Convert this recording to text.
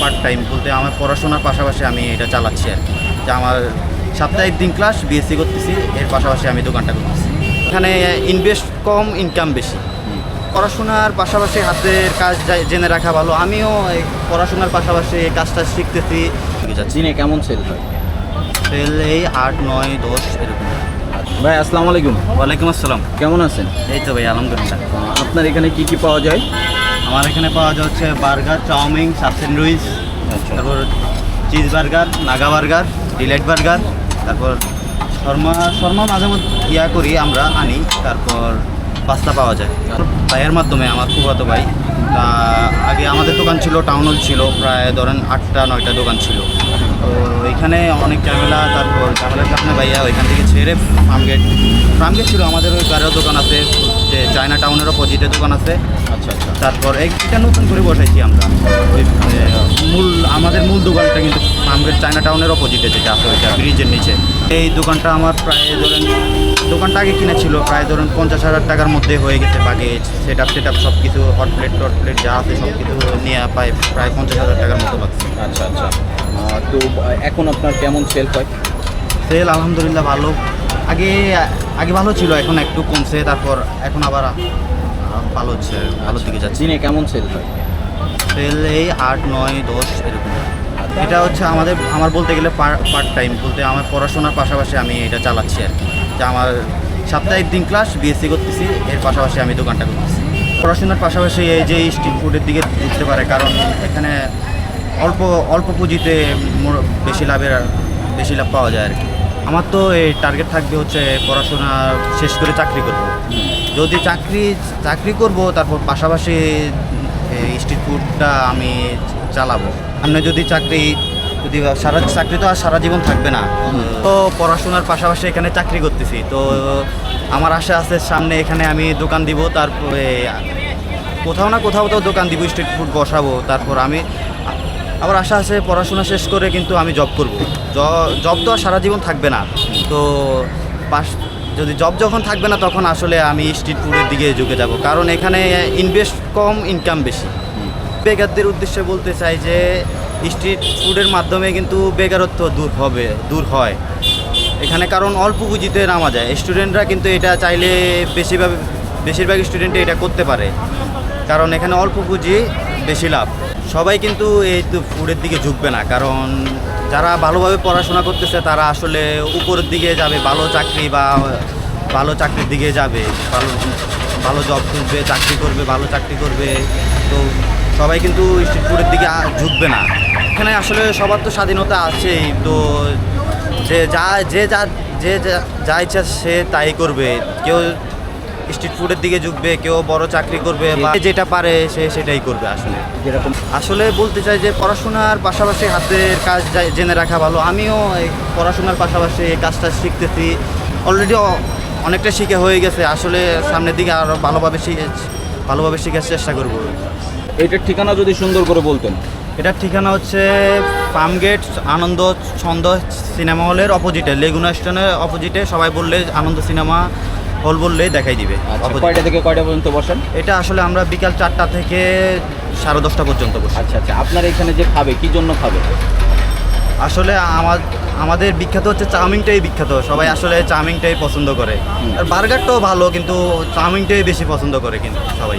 Part time বলতে আমার পড়াশোনার পাশাপাশি আমি এটা চালাচ্ছি আর কি। যে আমার সাপ্তাহিক দিন ক্লাস বিএসসি করতেছি এর পাশাপাশি আমি দোকানটা করতেছি। এখানে ইনভেস্ট কম ইনকাম বেশি। পড়াশোনার পাশাপাশি হাতের কাজ জেনে রাখা ভালো। আমিও পড়াশোনার পাশাপাশি কাজটা শিখতেছি। দিনে কেমন সেল হয়? সেল এই আট নয় দশ এরকম। ভাই আসসালামু আলাইকুম। ওয়ালাইকুম আসসালাম। কেমন আছেন? এই তো ভাই আলহামদুলিল্লাহ। আপনার এখানে কি কি পাওয়া যায়? আমার এখানে পাওয়া যাচ্ছে বার্গার চাউমিন সাব স্যান্ডউইচ আচ্ছা। তারপর cheese burger Naga burger delight burger তারপর শর্মা শর্মা মাঝে মধ্যে ইয়া করি আমরা আনি তারপর পাস্তা পাওয়া যায়। ভাইয়ের মাধ্যমে আমার ফুফাতো ভাই আগে আমাদের দোকান ছিল টাউন হল ছিল প্রায় ধরেন আটটা নয়টা দোকান ছিল। তো এখানে অনেক ঝামেলা তারপর ঝামেলার কারণে ভাইয়া ওইখান থেকে ছেড়ে ফার্মগেট ফার্মগেট ছিল আমাদের ওই গাড়ির দোকান আছে যে চায়না টাউনের অপোজিটে দোকান আছে। আচ্ছা আচ্ছা। তারপর এই- এটা নতুন করে বসাইছি আমরা। ওই মূল আমাদের মূল দোকানটা কিন্তু আমাদের চায়না টাউনের অপোজিটে যেটা আছে ওইটা ব্রিজের নিচে। এই দোকানটা আমার প্রায় ধরেন দোকানটা আগে কিনেছিল প্রায় ধরুন পঞ্চাশ হাজার টাকার মধ্যে হয়ে গেছে বাগে সেট আপ সেট আপ সব কিছু হট প্লেট টট প্লেট যা আছে সব কিছু নিয়ে পায় প্রায় পঞ্চাশ হাজার টাকার মতো লাগছে। আচ্ছা আচ্ছা। তো এখন আপনার কেমন সেল হয়? সেল আলহামদুলিল্লাহ ভালো। আগে আগে ভালো ছিল এখন একটু কমছে তারপর এখন আবার ভালো হচ্ছে ভালোর দিকে যাচ্ছে। দিনে কেমন সেল হয়? সেল এই আট নয় দশ এরকম। এটা হচ্ছে আমাদের আমার বলতে গেলে পার্ট টাইম বলতে আমার পড়াশোনার পাশাপাশি আমি এটা চালাচ্ছি আর কি। যে আমার সাপ্তাহিক দিন ক্লাস বিএসসি করতেছি এর পাশাপাশি আমি দোকানটা করতেছি। পড়াশোনার পাশাপাশি এই যে স্ট্রিট ফুডের দিকে ঢুকতে পারে কারণ এখানে অল্প অল্প পুঁজিতে বেশি লাভের বেশি লাভ পাওয়া যায় আর কি। আমার তো এই টার্গেট থাকবে হচ্ছে পড়াশোনা শেষ করে চাকরি করব। যদি চাকরি চাকরি করব, তারপর পাশাপাশি স্ট্রিট ফুডটা আমি চালাবো। সামনে যদি চাকরি, যদি সারা, চাকরি তো আর সারা জীবন থাকবে না। তো পড়াশোনার পাশাপাশি এখানে চাকরি করতেছি। তো আমার আশা আছে সামনে এখানে আমি দোকান দিব, তারপরে কোথাও না কোথাও তো দোকান দিব স্ট্রিট ফুড বসাবো। তারপর আমি আবার আশা আছে পড়াশোনা শেষ করে কিন্তু আমি জব করব। জব তো সারা জীবন থাকবে না। তো পাশ, যদি জব যখন থাকবে না তখন আসলে আমি স্ট্রিট ফুডের দিকে ঝুঁকে যাব। কারণ এখানে ইনভেস্ট কম ইনকাম বেশি। বেকারদের উদ্দেশ্যে বলতে চাই যে স্ট্রিট ফুডের মাধ্যমে কিন্তু বেকারত্ব দূর হবে, দূর হয়। এখানে কারণ অল্প পুঁজিতে নামা যায়। স্টুডেন্টরা কিন্তু এটা চাইলে বেশিরভাগ বেশিরভাগ স্টুডেন্টে এটা করতে পারে। কারণ এখানে অল্প পুঁজি, বেশি লাভ। সবাই কিন্তু এই তো ফুডের দিকে ঝুঁকবে না, কারণ যারা ভালোভাবে পড়াশোনা করতেছে তারা আসলে উপরের দিকে যাবে, ভালো চাকরি বা ভালো চাকরির দিকে যাবে, ভালো ভালো জব করবে চাকরি করবে, ভালো চাকরি করবে, তো সবাই কিন্তু স্ট্রিট ফুডের দিকে ঝুঁকবে না। এখানে আসলে সবার তো স্বাধীনতা আছেই, তো যে যা যে যা, যে যা- যা ইচ্ছা সে তাই করবে। কেউ স্ট্রিট ফুডের দিকে ঝুঁকবে কেউ বড় চাকরি করবে বা যেটা পারে সে সেটাই করবে আসলে। যেরকম আসলে বলতে চাই যে পড়াশোনার পাশাপাশি হাতের কাজ জেনে রাখা ভালো। আমিও এই পড়াশোনার পাশাপাশি এই কাজটা শিখতেছি। অলরেডি অনেকটা শিখে হয়ে গেছে। আসলে সামনের দিকে আরও ভালোভাবে শিখে ভালোভাবে শেখার চেষ্টা করব। এটার ঠিকানা যদি সুন্দর করে বলতেন। এটার ঠিকানা হচ্ছে ফার্মগেট আনন্দ ছন্দ সিনেমা হলের অপোজিটে লেগুনা স্টেশনের অপোজিটে। সবাই বললে আনন্দ সিনেমা হল বললেই দেখাই দিবে। আচ্ছা কয়টা থেকে কয়টা পর্যন্ত বসেন? এটা আসলে আমরা বিকাল চারটা থেকে সাড়ে দশটা পর্যন্ত বসি। আচ্ছা আচ্ছা আপনার এখানে যে খাবে কি জন্য খাবে? আসলে আমার আমাদের বিখ্যাত হচ্ছে চাউমিনটাই বিখ্যাত। সবাই আসলে চাউমিনটাই পছন্দ করে। আর বার্গারটাও ভালো কিন্তু চাউমিনটাই বেশি পছন্দ করে কিন্তু সবাই।